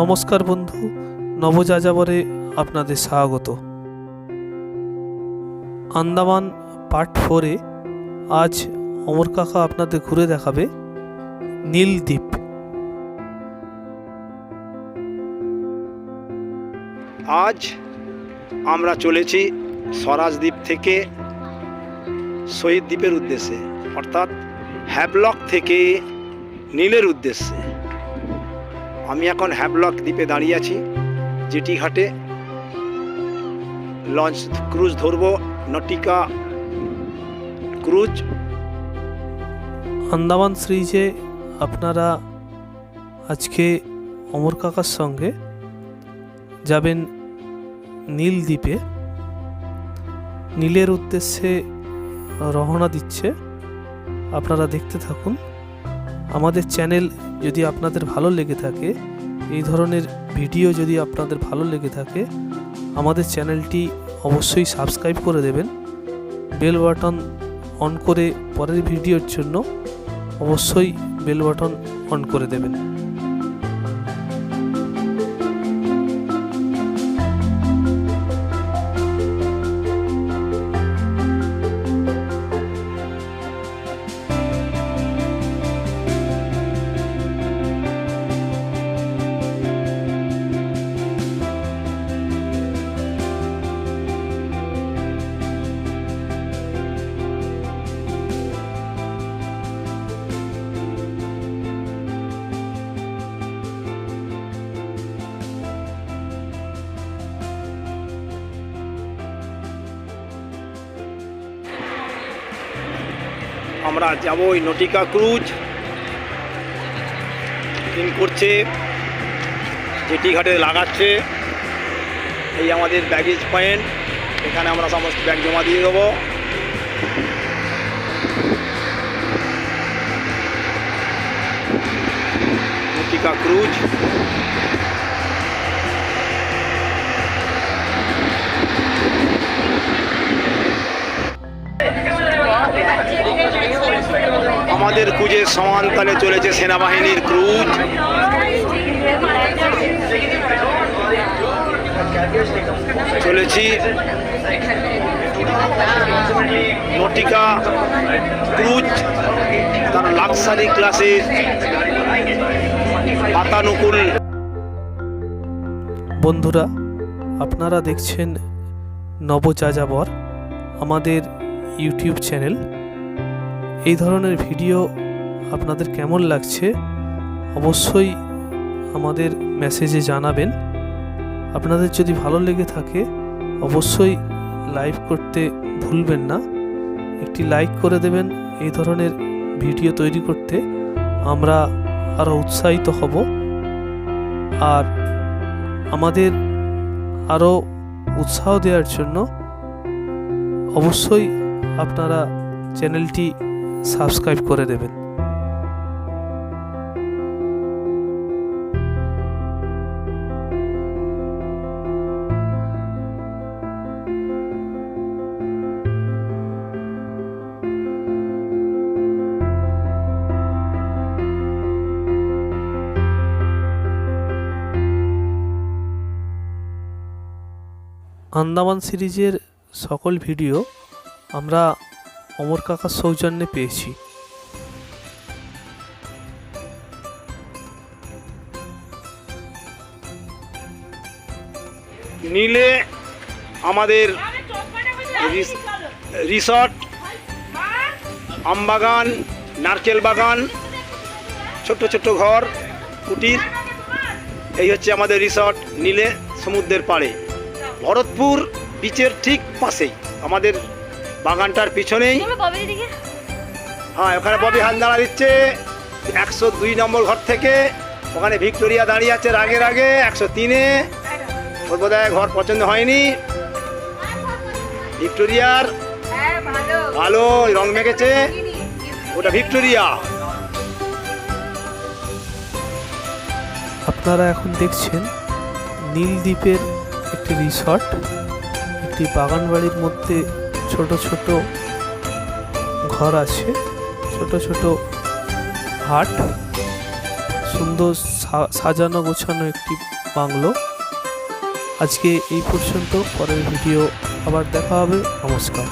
নমস্কার বন্ধু নবযাযাবরে আপনাদের স্বাগত। আন্দামান পার্ট ফোরে আজ অমর কাকা আপনাদের ঘুরে দেখাবে নীলদ্বীপ। আজ আমরা চলেছি স্বরাজ দ্বীপ থেকে শহীদ দ্বীপের উদ্দেশ্যে, অর্থাৎ হ্যাবলক থেকে নীলের উদ্দেশ্যে। আমি এখন হ্যাবলক দ্বীপে দাঁড়িয়ে আছি। জেটি ঘাটে লঞ্চ ক্রুজ ধরবো, নটিকা ক্রুজ। আন্দামান সিরিজে আপনারা আজকে অমর কাকার সঙ্গে যাবেন নীল দ্বীপে। নীলের উদ্দেশ্যে রওনা দিচ্ছে। আপনারা দেখতে থাকুন। আমাদের চ্যানেল যদি আপনাদের ভালো লেগে থাকে, এই ধরনের ভিডিও যদি আপনাদের ভালো লেগে থাকে, আমাদের চ্যানেলটি অবশ্যই সাবস্ক্রাইব করে দেবেন। বেল বাটন অন করে পরের ভিডিওর জন্য অবশ্যই বেল বাটন অন করে দেবেন। আমরা যাব ওই নটিকা ক্রুজ। ইন করছে, জেটি ঘাটে লাগাচ্ছে। এই আমাদের ব্যাগেজ পয়েন্ট এখানে আমরা সমস্ত ব্যাগ জমা দিয়ে দেবো। Nautica cruise. আমাদের ক্রুজের সমানতালে চলেছে সেনাবাহিনীর ক্রুজ। চলেছি। নটিকা ক্রুজ, তার লাক্সারি ক্লাসের পাতানুকূল বন্ধুরা, আপনারা দেখছেন নবযাযাবর আমাদের ইউটিউব চ্যানেল। এই ধরনের ভিডিও আপনাদের কেমন লাগছে, অবশ্যই আমাদের মেসেজে জানাবেন। আপনাদের যদি ভালো লেগে থাকে, অবশ্যই লাইক করতে ভুলবেন না। একটি লাইক করে দেবেন এই ধরনের ভিডিও তৈরি করতে। আমরা আরও উৎসাহিত হব। আর আমাদের আরও উৎসাহ দেওয়ার জন্য অবশ্যই আপনারা চ্যানেলটি সাবস্ক্রাইব করে দেবেন। আন্দামান সিরিজের সকল ভিডিও আমরা অমর কাকার সৌজন্যে পেয়েছি। নীলে আমাদের রিস- রিসর্ট, আমবাগান, নারকেল বাগান, ছোট্ট ছোট্ট ঘর, কুটির, এই হচ্ছে আমাদের রিসর্ট নীলে সমুদ্রের পাড়ে। ভরতপুর বিচের ঠিক পাশেই, আমাদের বাগানটার পিছনেই। হ্যাঁ ওখানে ববি হাল দাঁড়া দিচ্ছে। একশো দুই নম্বর ঘর থেকে। ওখানে ভিক্টোরিয়া দাঁড়িয়ে আছে রাগে রাগে একশো তিনে। ওর বোধ ঘর পছন্দ হয়নি। ভিক্টোরিয়ার হ্যাঁ ভালো। ভালো রং মেখেছে। ওটা ভিক্টোরিয়া। আপনারা এখন দেখছেন নীলদ্বীপের একটি রিসর্ট একটি বাগান বাড়ির মধ্যে ছোট ছোট ঘর আছে, ছোট ছোট হাট, সুন্দর সাজানো গোছানো একটি বাংলো। আজকে এই পর্যন্ত, পরের ভিডিও আবার দেখা হবে। নমস্কার।